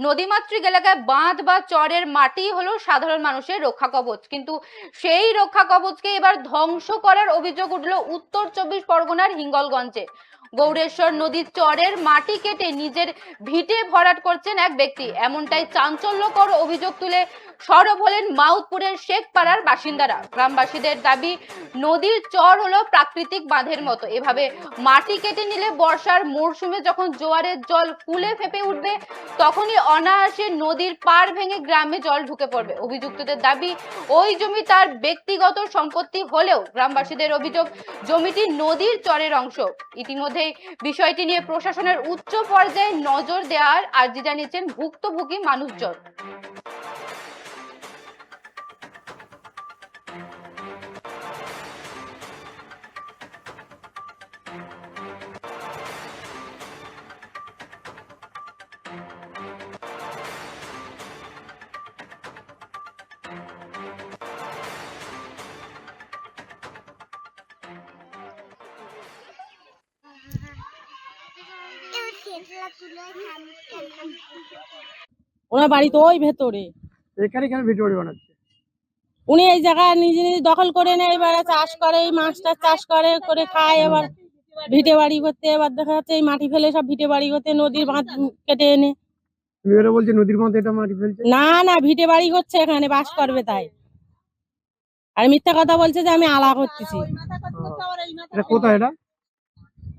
নদীমাতৃক এলাকায় বাঁধ বা চরের মাটি হলো সাধারণ মানুষের রক্ষা কবচ। কিন্তু সেই রক্ষা কবচকে এবার ধ্বংস করার অভিযোগ উঠল উত্তর চব্বিশ পরগনার হিঙ্গলগঞ্জে। গৌরেশ্বর নদীর চরের মাটি কেটে নিজের ভিটে ভরাট করছেন এক ব্যক্তি। এমনটাই চাঞ্চল্যকর অভিযোগ তুলে সরব হলেন মাউতপুরের শেখপাড়ার বাসিন্দারা। গ্রামবাসীদের দাবি, নদীর চর হলো প্রাকৃতিক বাঁধের মতো। এভাবে মাটি কেটে নিলে বর্ষার মরশুমে যখন জোয়ারের জল ফুলে ফেপে উঠবে, তখনই অনায়াসে নদীর পাড় ভেঙে গ্রামে জল ঢুকে পড়বে। অভিযুক্তদের দাবি, ওই জমি তার ব্যক্তিগত সম্পত্তি হলেও গ্রামবাসীদের অভিযোগ, জমিটি নদীর চরের অংশ। ইতিমধ্যেই বিষয়টি নিয়ে প্রশাসনের উচ্চ পর্যায়ে নজর দেওয়ার আর্জি জানিয়েছেন ভুক্তভোগী মানুষজন। ওনার বাড়ি তো ওই ভেতরে। এখানে কেন ভিডিও বানাচ্ছে? উনি এই জায়গায় নিজে নিজে দখল করে নেয় এবারে চাষ করে এই মাছটা চাষ করে করে খায় এবার ভিটে বাড়ি করতে এবার দেখা যাচ্ছে এই মাটি ফেলে সব ভিটে বাড়ি করতে নদীর বাঁধ কেটে এনে। তুমি এরা বলছে নদীর মধ্যে এটা মাটি ফেলছে? না না ভিটে বাড়ি করছে এখানে বাস করবে তাই। আর মিথ্যা কথা বলছে যে আমি আলা করতেছি। এটা কোথায় এটা?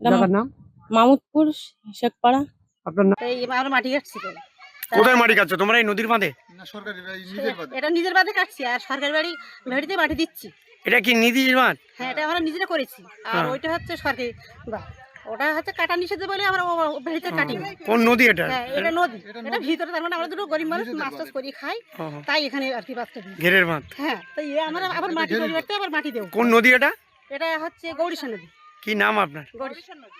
জায়গার নাম? মামুদপুর শেখপাড়া আপনার নাম এই আমরা মাটি কাটছি তো কোথায় মাটি কাটছো? তোমরা এই নদীর বাঁধে এটা নিজের বাদে কাটছি আর সরকারি বাড়ি ভেড়িতে মাটি দিচ্ছি। এটা কি নদীর বাঁধ? হ্যাঁ এটা আমরা নিজেরা করেছি। আর হ্যাঁ। ওইটা হচ্ছে সরকারি ওটা হচ্ছে কাটা নিষেধ বলে আমরা ভেড়িতে কাটি না। কোন নদী এটা? হ্যাঁ এটা নদী। এটা ভিতরে তার মানে আমরা দুটো গরিব মানুষ মাছ টাছ করি খাই তাই এখানে আর কি দিই। ঘেরের বাঁধ? হ্যাঁ তাই এ আমরা আবার মাটি পরিবর্তে আবার মাটি দেবো। কোন নদী এটা? এটা হচ্ছে গৌরীশা নদী। কি নাম আপনার? গৌরীশা নদী।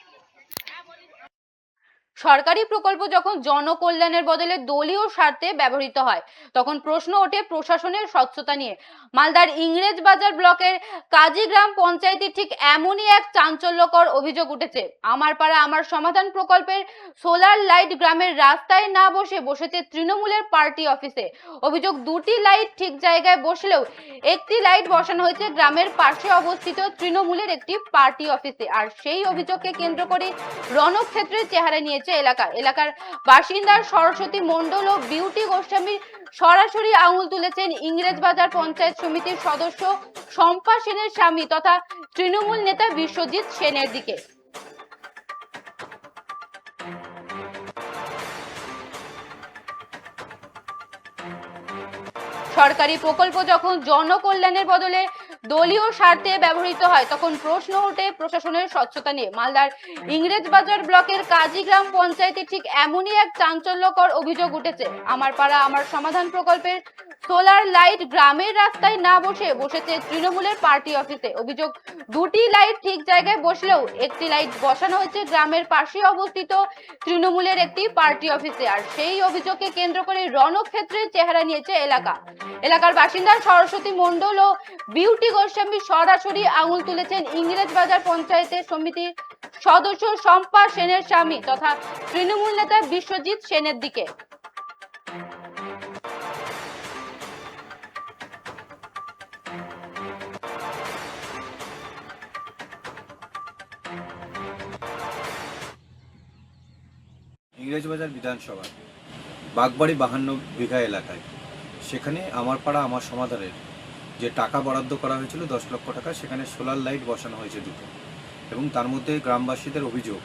সরকারি প্রকল্প যখন জনকল্যাণের বদলে দলীয় স্বার্থে ব্যবহৃত হয়, তখন প্রশ্ন ওঠে প্রশাসনের স্বচ্ছতা নিয়ে। মালদার ইংরেজ বাজার ব্লকের কাজীগ্রাম পঞ্চায়েতে ঠিক এমনই এক চাঞ্চল্যকর অভিযোগ উঠেছে। আমার পাড়া আমার সমাধান প্রকল্পের সোলার লাইট গ্রামের রাস্তায় না বসে বসেছে তৃণমূলের পার্টি অফিসে। অভিযোগ, দুটি লাইট ঠিক জায়গায় বসলেও একটি লাইট বসানো হয়েছে গ্রামের পাশে অবস্থিত তৃণমূলের একটি পার্টি অফিসে। আর সেই অভিযোগকে কেন্দ্র করে রণক্ষেত্রের চেহারা নিয়েছে এলাকা এলাকার বাসিন্দা সরস্বতী মণ্ডল ও বিউটি গোস্বামী সরাসরি আঙুল তুলেছেন ইংরেজ বাজার পঞ্চায়েত সমিতির সদস্য শম্পা সেনের স্বামী তথা তৃণমূল নেতা বিশ্বজিৎ সেনের দিকে। সরকারি প্রকল্প যখন জনকল্যাণের বদলে দলীয় স্বার্থে ব্যবহৃত হয়, তখন প্রশ্ন ওঠে প্রশাসনের স্বচ্ছতা নিয়ে। মালদার ইংরেজবাজার ব্লকের কাজীগ্রাম পঞ্চায়েতে ঠিক এমনই এক চাঞ্চল্যকর অভিযোগ উঠেছে। আমার পাড়া আমার সমাধান প্রকল্পের সোলার লাইট গ্রামের রাস্তায় না বসে বসেছে তৃণমূলের পার্টি অফিসে। অভিযোগ, দুটি লাইট ঠিক জায়গায় বসলেও একটি লাইট বসানো হয়েছে গ্রামের পাশে অবস্থিত তৃণমূলের একটি পার্টি অফিসে। আর সেই অভিযোগকে কেন্দ্র করে রণক্ষেত্রের চেহারা নিয়েছে এলাকা। এলাকার বাসিন্দা সরস্বতী মণ্ডল ও বিউটি গোস্বামী সরাসরি আঙুল তুলেছেন ইংরেজ বাজার পঞ্চায়েতের সমিতির সদস্য শম্পা সেনের স্বামী তথা তৃণমূল নেতা বিশ্বজিৎ সেনের দিকে। ইংরেজবাজার বিধানসভা, বাগবাড়ি বাহান্ন বিঘা এলাকায়। সেখানে আমার পাড়া আমার সমাধানের যে টাকা বরাদ্দ করা হয়েছিল দশ লক্ষ টাকা, সেখানে সোলার লাইট বসানো হয়েছে দুটো। এবং তার মধ্যে গ্রামবাসীদের অভিযোগ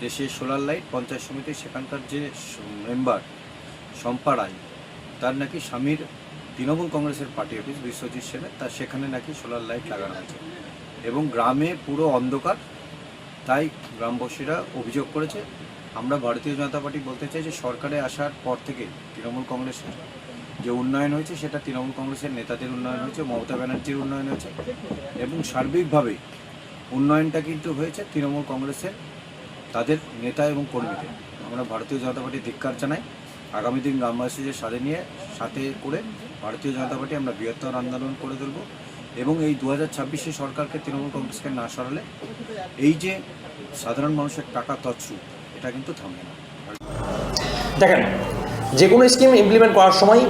যে সেই সোলার লাইট পঞ্চায়েত সমিতির সেখানকার যে মেম্বার শম্পা রায়, তার নাকি স্বামীর তৃণমূল কংগ্রেসের পার্টি অফিস বিশ্বজিৎ সেনের, তার সেখানে নাকি সোলার লাইট লাগানো হয়েছে। এবং গ্রামে পুরো অন্ধকার, তাই গ্রামবাসীরা অভিযোগ করেছে আমরা ভারতীয় জনতা পার্টি বলতে চাই যে সরকারে আসার পর থেকে তৃণমূল কংগ্রেসের যে উন্নয়ন হয়েছে, সেটা তৃণমূল কংগ্রেসের নেতাদের উন্নয়ন হয়েছে, মমতা ব্যানার্জির উন্নয়ন হয়েছে এবং সার্বিকভাবে উন্নয়নটা কিন্তু হয়েছে তৃণমূল কংগ্রেসের, তাদের নেতা এবং কর্মীদের। আমরা ভারতীয় জনতা পার্টি ধিক্কার জানাই। আগামী দিন গ্রামবাসীদের সাথে নিয়ে, সাথে করে ভারতীয় জনতা পার্টি আমরা বৃহত্তর আন্দোলন করে তুলব এবং এই দু হাজার সরকারকে তৃণমূল কংগ্রেসকে না সরালে এই যে সাধারণ মানুষের টাকা তছরূপ এটা কিন্তু থামবে না। দেখেন যে কোনো স্কিম ইমপ্লিমেন্ট করার সময়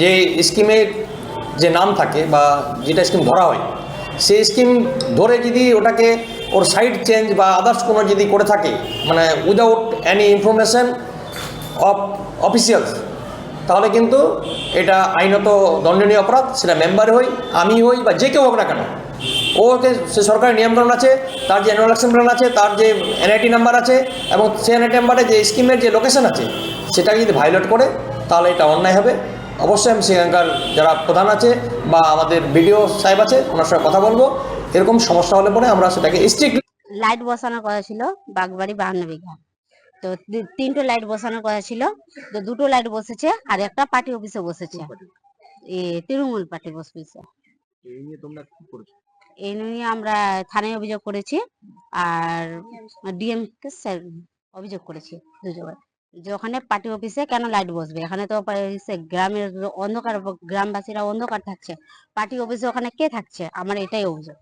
যে স্কিমের যে নাম থাকে বা যেটা স্কিম ধরা হয়, সেই স্কিম ধরে যদি ওটাকে ওর সাইড চেঞ্জ বা আদার্স কোনো যদি করে থাকে মানে without any information of officials তাহলে কিন্তু এটা আইনত দণ্ডনীয় অপরাধ, সেটা মেম্বার হই, আমি হই বা যে কেউ হোক না কেন। ওকে সে সরকারি নিয়মকানুন আছে তার যে অ্যানুয়াল অ্যাকশন প্ল্যান আছে তার যে এনআইটি নাম্বার আছে এবং সেই এনআইটি নাম্বারে যে স্কিমের যে লোকেশন আছে সেটাকে যদি ভায়োলেট করে তাহলে এটা অন্যায় হবে। অবশ্যই আমি সেখানকার যারা প্রধান আছে বা আমাদের বিডিও সাহেব আছে ওনার সঙ্গে কথা বলব। এরকম সমস্যা হলে পরে আমরা সেটাকে স্ট্রিক্ট লাইট বসানোর কথা ছিল বাগবাড়ি বাহান্ন বিঘা। তো তিনটে লাইট বসানোর কথা ছিল তো দুটো লাইট বসেছে আর একটা পার্টি অফিসে বসেছে। এ তৃণমূল পার্টি বসেছে। এই নিয়ে আমরা থানায় অভিযোগ করেছি আর ডিএম কে স্যার অভিযোগ করেছি দুজনে যে ওখানে পার্টি অফিসে কেন লাইট বসবে? এখানে তো গ্রামের অন্ধকার, গ্রামবাসীরা অন্ধকার থাকছে। পার্টি অফিসে ওখানে কে থাকছে? আমার এটাই অভিযোগ।